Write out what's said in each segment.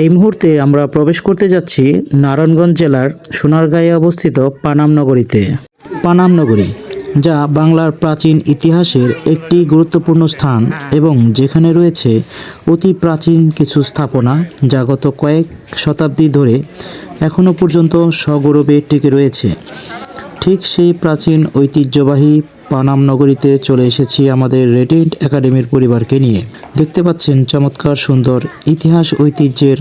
এই মুহূর্তে আমরা প্রবেশ করতে যাচ্ছি নারায়ণগঞ্জ জেলার সোনারগাঁয়ে অবস্থিত পানাম নগরীতে। পানাম নগরী, যা বাংলার প্রাচীন ইতিহাসের একটি গুরুত্বপূর্ণ স্থান এবং যেখানে রয়েছে অতি প্রাচীন কিছু স্থাপনা যা গত কয়েক শতাব্দী ধরে এখনও পর্যন্ত সগৌরবে টিকে রয়েছে। ঠিক সেই প্রাচীন ঐতিহ্যবাহী পানাম নগরীতে চলে এসেছি আমাদের রেডিয়েন্ট একাডেমির পরিবারকে নিয়ে। দেখতে পাচ্ছেন চমৎকার সুন্দর ইতিহাস ঐতিহ্যের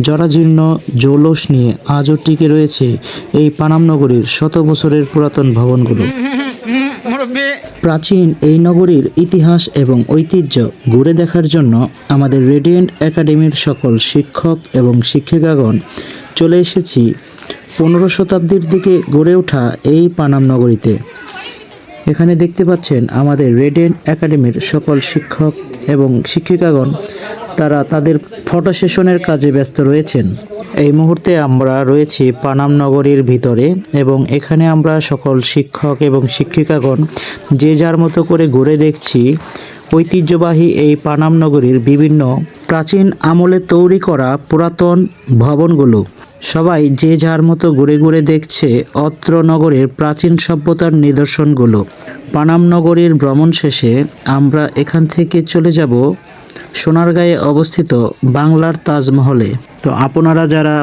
জরাজীর্ণ জৌলস নিয়ে আজও টিকে রয়েছে এই পানাম নগরীর শত বছরের পুরাতন ভবনগুলো। প্রাচীন এই নগরীর ইতিহাস এবং ঐতিহ্য ঘুরে দেখার জন্য আমাদের রেডিয়েন্ট একাডেমির সকল শিক্ষক এবং শিক্ষিকাগণ চলে এসেছি পনেরো শতাব্দীর দিকে গড়ে ওঠা এই পানাম নগরীতে। এখানে দেখতে পাচ্ছেন আমাদের রেডেন একাডেমির সকল শিক্ষক এবং শিক্ষিকাগণ। তারা তাদের ফটো সেশনের কাজে ব্যস্ত রয়েছেন। এই মুহূর্তে আমরা রয়েছি পানাম নগরীর ভিতরে এবং এখানে আমরা সকল শিক্ষক এবং শিক্ষিকাগণ যে যার মতো করে ঘুরে দেখছি, ঐতিহ্যবাহী এই পানাম নগরীর বিভিন্ন প্রাচীন আমলে তৈরি করা পুরাতন ভবনগুলো। সবাই যে যার মতো ঘুরে ঘুরে দেখছে অত্র নগরের প্রাচীন সভ্যতার নিদর্শনগুলো। পানাম নগরীর ভ্রমণ শেষে আমরা এখান থেকে চলে যাব সোনারগাঁয়ে অবস্থিত বাংলার তাজমহলে। তো আপনারা যারা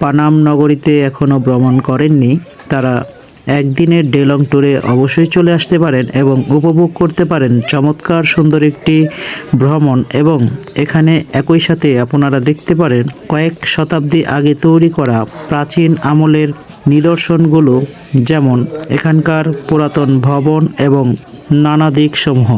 পানাম নগরীতে এখনও ভ্রমণ করেননি, তারা একদিনের ডেলং ট্যুরে অবশ্যই চলে আসতে পারেন এবং উপভোগ করতে পারেন চমৎকার সুন্দর একটি ভ্রমণ এবং এখানে একই সাথে আপনারা দেখতে পারেন কয়েক শতাব্দী আগে তৈরি করা প্রাচীন আমলের নিদর্শনগুলো যেমন এখানকার পুরাতন ভবন এবং নানা দিকসমূহ।